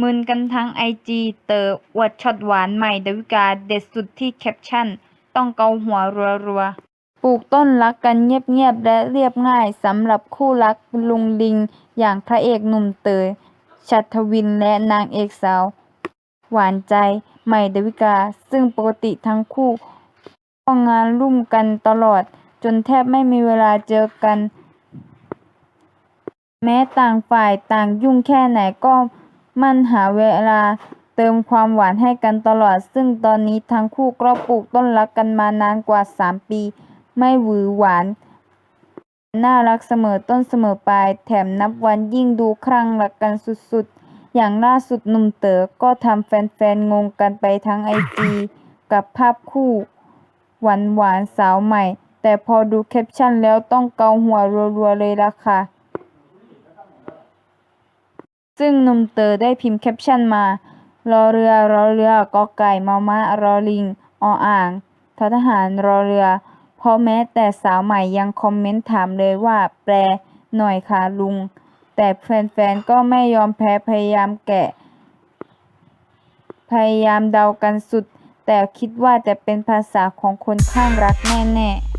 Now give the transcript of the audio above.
มึนกันทั้งไอจีเต๋ออวดช็อตหวานใหม่ดาวิกาเด็ดสุดที่แคปชั่น ต้องเกาหัวรัวๆ ปลูกต้นรักกันเงียบๆ และเรียบง่ายสำหรับคู่รักลุงลิง อย่างพระเอกหนุ่มเตยชัตวินและนางเอกสาว หวานใจใหม่ดาวิกา ซึ่งปกติทั้งคู่ก็งานรุ่มกันตลอด จนแทบไม่มีเวลาเจอกัน แม้ต่างฝ่ายต่างยุ่งแค่ไหนก็ มันหาเวลาเติมความหวานให้กันตลอด ซึ่งตอนนี้ทั้งคู่ก็ปลูกต้นรักกันมานานกว่า 3 ปี ไม่หวือหวาน น่ารักเสมอต้นเสมอปลาย แถมนับวันยิ่งดูครั่งรักกันสุดๆ อย่างล่าสุดหนุ่มเต๋อก็ทำแฟนๆ งงกันไปทั้งไอจีกับภาพคู่หวานหวานสาวใหม่ แต่พอดูแคปชั่นแล้วต้องเกาหัวรัวๆเลยล่ะค่ะ ซึ่งหนุ่มเต๋อได้พิมพ์แคปชั่นมา รอเรือ รอเรือกอไก่มอม้ารอลิง ออ่าง ททหาร รอเรือ เพราะแม้แต่สาวใหม่ยังคอมเมนต์ถามเลยว่าแปลหน่อยค่ะลุง แต่แฟนๆ ก็ไม่ยอมแพ้พยายามแกะ พยายามเดากันสุด แต่คิดว่าจะเป็นภาษาของคนข้างรักแน่ๆ